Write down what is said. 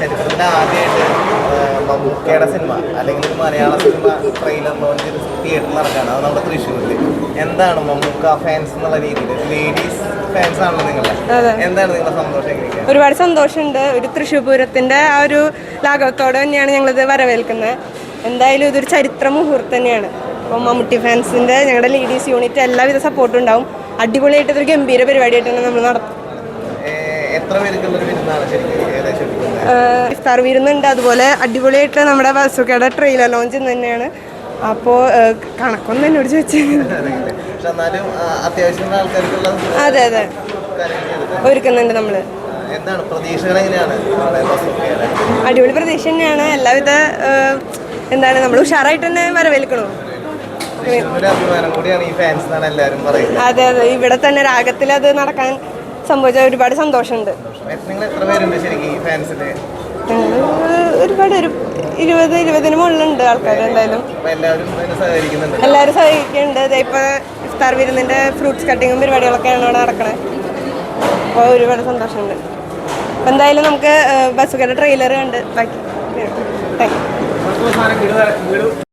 ചരിത്രത്തിന്റെ ആദ്യമായിട്ട് മമ്മൂക്കയുടെ സിനിമ അല്ലെങ്കിൽ മലയാള സിനിമ ട്രെയിലർ ലോഞ്ച് തിയേറ്ററിൽ നടക്കുകയാണ്. അത് നമ്മുടെ തൃശ്ശൂരിൽ എന്താണ് മമ്മൂക്ക ഫാൻസ് എന്നുള്ള രീതിയിൽ ലേഡീസ് ഫാൻസ് ആണല്ലോ നിങ്ങളുടെ എന്താണ് നിങ്ങളുടെ സന്തോഷം ഒരുപാട് സന്തോഷമുണ്ട്. ഒരു തൃശ്ശൂർ പൂരത്തിന്റെ ആ ഒരു ലാഘവത്തോടെ തന്നെയാണ് ഞങ്ങളിത് വരവേൽക്കുന്നത്. എന്തായാലും ഇതൊരു ചരിത്ര മുഹൂർത്തം തന്നെയാണ്. അപ്പം മമ്മൂട്ടി ഫാൻസിന്റെ ഞങ്ങളുടെ ലേഡീസ് യൂണിറ്റ് എല്ലാവിധ സപ്പോർട്ടും ഉണ്ടാവും. അടിപൊളിയായിട്ട് ഒരു ഗംഭീര പരിപാടിയായിട്ടാണ് നമ്മൾ നടത്തും എത്ര പേർക്കുള്ള ഒരു ഇഫ്താർ വരുന്നുണ്ട്. അതുപോലെ അടിപൊളിയായിട്ട് നമ്മുടെ വസുക്കയുടെ ട്രെയിലർ ലോഞ്ച് തന്നെയാണ്. അപ്പോൾ കണക്കൊന്നും എന്നോട് ചോദിച്ചു അതെ അതെ. ഒരുക്കുന്നുണ്ട് നമ്മൾ അടിപൊളി പ്രതീക്ഷ തന്നെയാണ്. എല്ലാവിധ എന്താണ് നമ്മൾ ഉഷാറായിട്ട് തന്നെ വരവേൽക്കണോ? അതെ അതെ. ഇവിടെ തന്നെ രാഗത്തിൽ അത് നടക്കാൻ സംഭവിച്ച ഒരുപാട് സന്തോഷമുണ്ട്. ഒരുപാട് ഒരു ഇരുപത് ഇരുപതിന് മുകളിലുണ്ട് ആൾക്കാർ എന്തായാലും. എല്ലാവരും സഹകരിക്കുന്നുണ്ട്. ഇപ്പൊ ഇഫ്താർ വിരുന്നിന്റെ ഫ്രൂട്ട്സ് കട്ടിങ്ങും പരിപാടികളൊക്കെയാണ് ഇവിടെ നടക്കണത് അപ്പോൾ ഒരുപാട് സന്തോഷമുണ്ട്. അപ്പോൾ എന്തായാലും നമുക്ക് ബസ്സുകാരുടെ ട്രെയിലർ കണ്ട്. ബാക്കി താങ്ക് യു